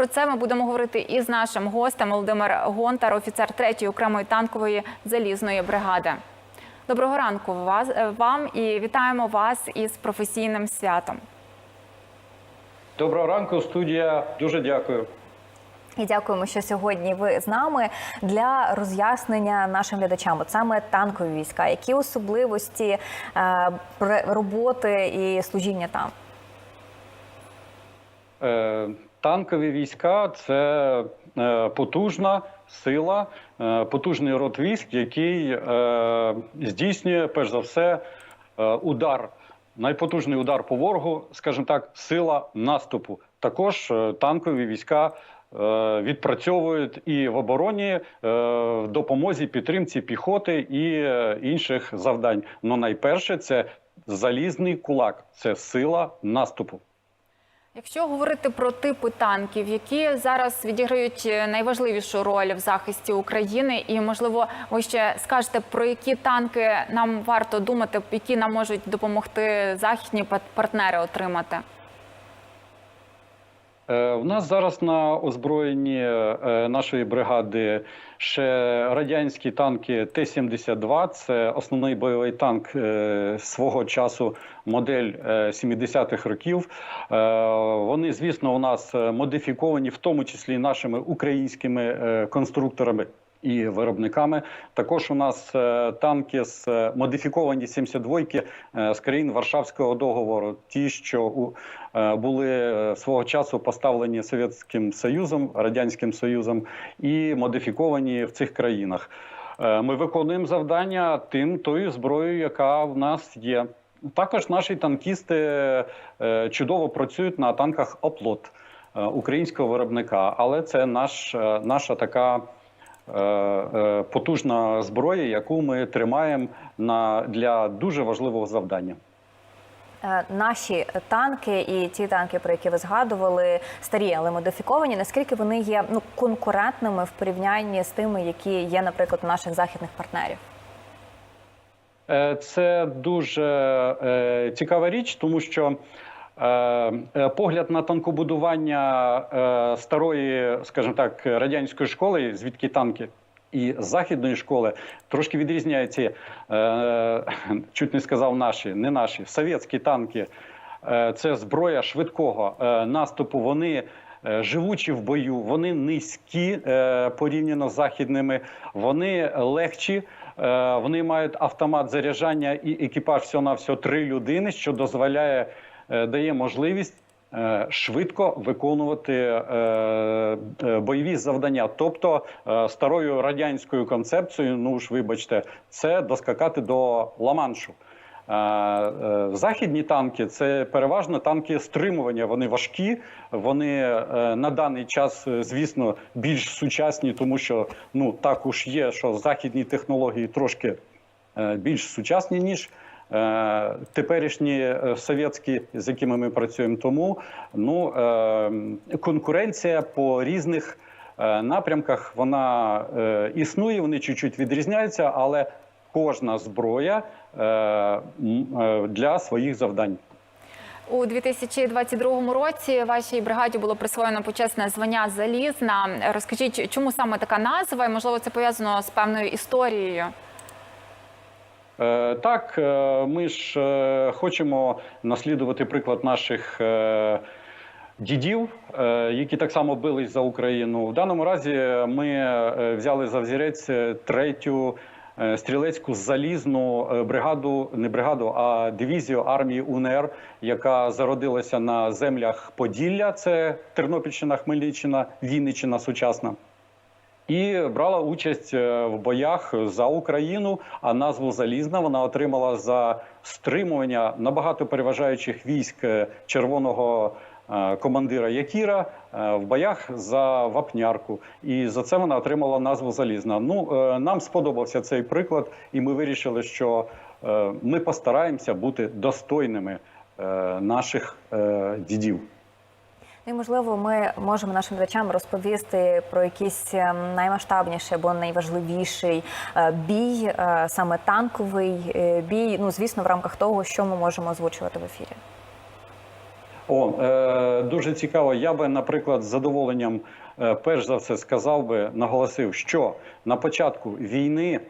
Про це ми будемо говорити із нашим гостем Володимир Гонтар, офіцер 3-ї окремої танкової залізної бригади. Доброго ранку вас е, вам і вітаємо вас із професійним святом. Доброго ранку, студія. Дуже дякую. І дякуємо, що сьогодні ви з нами для роз'яснення нашим глядачам. От саме танкові війська, які особливості е, роботи і служіння там. Танкові війська це е, потужна сила, е, потужний род військ, який е, здійснює перш за все удар. Найпотужний удар по ворогу, скажімо так, сила наступу. Також танкові війська відпрацьовують і в обороні, в допомозі підтримці піхоти і інших завдань. Ну найперше це залізний кулак, це сила наступу. Якщо говорити про типи танків, які зараз відіграють е, найважливішу роль в захисті України, і можливо, ви ще скажете про які танки нам варто думати, які нам можуть допомогти західні партнери отримати. Е, В нас зараз на озброєнні е, нашої бригади ще радянські танки Т-72. Це основний бойовий танк е, свого часу, модель е, 70-х років. Вони, звісно, у нас модифіковані, в тому числі нашими українськими конструкторами. І виробниками також у нас е, танки з е, модифіковані 72-ки е, з країн Варшавського договору, ті, що були свого часу поставлені Совєтським Союзом, Радянським Союзом і модифіковані в цих країнах. Ми виконуємо завдання тим тою зброєю, яка в нас є. Також наші танкісти чудово працюють на танках оплот українського виробника, але це наш, наша така. Е, е, Потужна зброя, яку ми тримаємо на для дуже важливого завдання. Е, Наші танки і ті танки, про які ви згадували, старі, але модифіковані. Наскільки вони є ну конкурентними в порівнянні з тими, які є, наприклад, у наших західних партнерів? Це дуже цікава річ, тому що погляд на танкобудування е, старої, скажімо так, радянської школи, звідки танки. І західної школи трошки відрізняється, е, чуть не сказав наші, не наші, совєтські танки. Е, це зброя швидкого е, наступу. Вони е, живучі в бою, вони низькі е, порівняно з західними, вони легчі. Е, Вони мають автомат заряджання і екіпаж всього на три людини, що дозволяє, е, дає можливість е, швидко виконувати е, е, бойові завдання. Тобто е, старою радянською концепцією, ну ж вибачте, це доскакати до Ла-Маншу. Е, е, Західні танки це переважно танки стримування. Вони важкі, вони е, на даний час, е, звісно, більш сучасні, тому що ну так уж є, що західні технології трошки е, більш сучасні ніж. Е, Теперішні е, совєтські, з якими ми працюємо, тому ну е, конкуренція по різних напрямках вона існує, вони чуть-чуть відрізняються, але кожна зброя для своїх завдань. У 2022 році вашій бригаді було присвоєно почесне звання залізна. Розкажіть, чому саме така назва? І можливо, це пов'язано з певною історією. Е, Так, е, ми ж е, хочемо наслідувати приклад наших дідів, які так само бились за Україну. В даному разі ми взяли за взірець третю стрілецьку залізну бригаду, не бригаду, а дивізію армії УНР, яка зародилася на землях Поділля, це Тернопільщина, Хмельниччина, Вінниччина сучасна. І брала участь е, в боях за Україну. А назву Залізна вона отримала за стримування набагато переважаючих військ е, червоного е, командира Якіра в боях за Вапнярку. І за це вона отримала назву Залізна. Ну нам сподобався цей приклад, і ми вирішили, що ми постараємося бути достойними наших дідів. Ну і можливо, ми можемо нашим глядачам розповісти про якийсь ем, наймасштабніший або найважливіший е, бій, е, саме танковий е, бій. Ну звісно, в рамках того, що ми можемо озвучувати в ефірі. О, е, дуже цікаво. Я би, наприклад, з задоволенням, е, перш за все, сказав би, наголосив, що на початку війни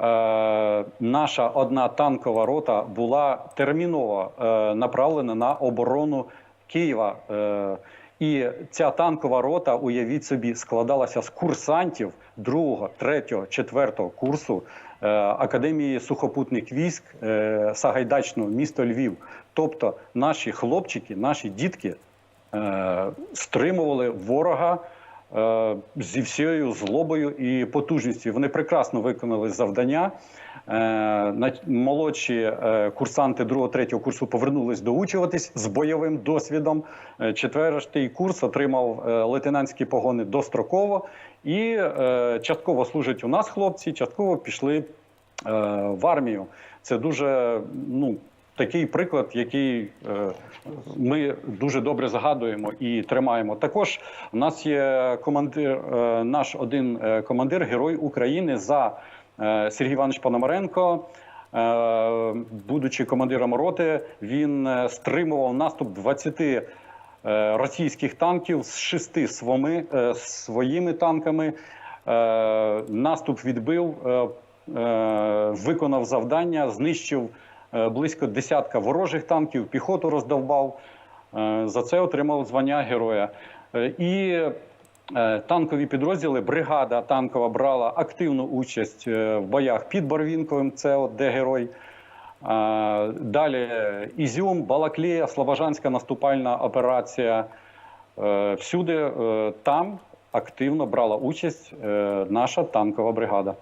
е, наша одна танкова рота була терміново е, направлена на оборону Києва. Е, і ця танкова рота, уявіть собі, складалася з курсантів другого, третього, четвертого курсу е, Академії сухопутних військ е, Сагайдачного міста Львів. Тобто наші хлопчики, наші дітки е, стримували ворога зі всією злобою і потужністю. Вони прекрасно виконали завдання. Е, молодші е, курсанти 2-3 курсу повернулись доучуватись з бойовим досвідом. Е, Четвертий курс отримав е, лейтенантські погони достроково і е, частково служать у нас хлопці, частково пішли е, в армію. Це дуже ну. Такий приклад, який е, ми дуже добре згадуємо і тримаємо. Також у нас є командир, е, наш один е, командир, герой України за Сергій Іванович Пономаренко. Будучи командиром роти, він стримував наступ 20 е, російських танків з шести своїми танками. Наступ відбив, виконав завдання, знищив близько десятка ворожих танків, піхоту роздовбав. Е, За це отримав звання героя. Е, І е, танкові підрозділи, бригада танкова брала активну участь е, в боях під Барвінковим, це от де герой. Е, Далі Ізюм, Балаклія, Слобожанська наступальна операція. Е, Всюди е, там активно брала участь е, наша танкова бригада.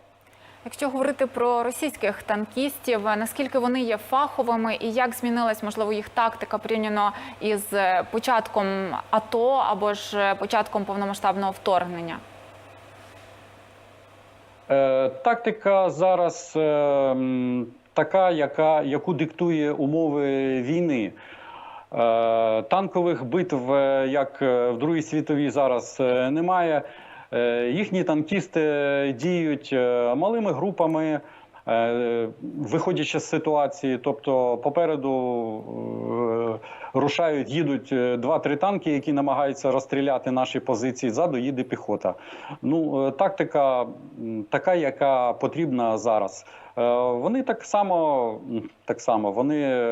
Якщо говорити про російських танкістів, наскільки вони є фаховими і як змінилась можливо їх тактика порівняно із початком АТО або ж початком повномасштабного вторгнення? Е, Тактика зараз е, така, яка, яку диктує умови війни. Е, Танкових битв, е, як е, в Другій світовій, зараз е, немає. Е, Їхні танкісти діють е, малими групами, е, виходячи з ситуації. Тобто, попереду рушають, їдуть два-три танки, які намагаються розстріляти наші позиції. Ззаду їде піхота. Ну, тактика така, яка потрібна зараз. Вони так само, так само, вони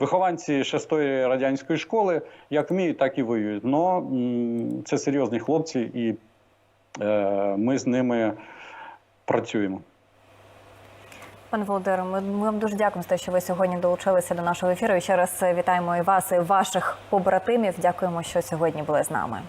вихованці шестої радянської школи, як вміють, так і воюють. Но це серйозні хлопці, і ми з ними працюємо. Пане Володимире, ми, ми вам дуже дякуємо за те, що ви сьогодні долучилися до нашого ефіру. І ще раз е, вітаємо і вас, і ваших побратимів. Дякуємо, що сьогодні були з нами.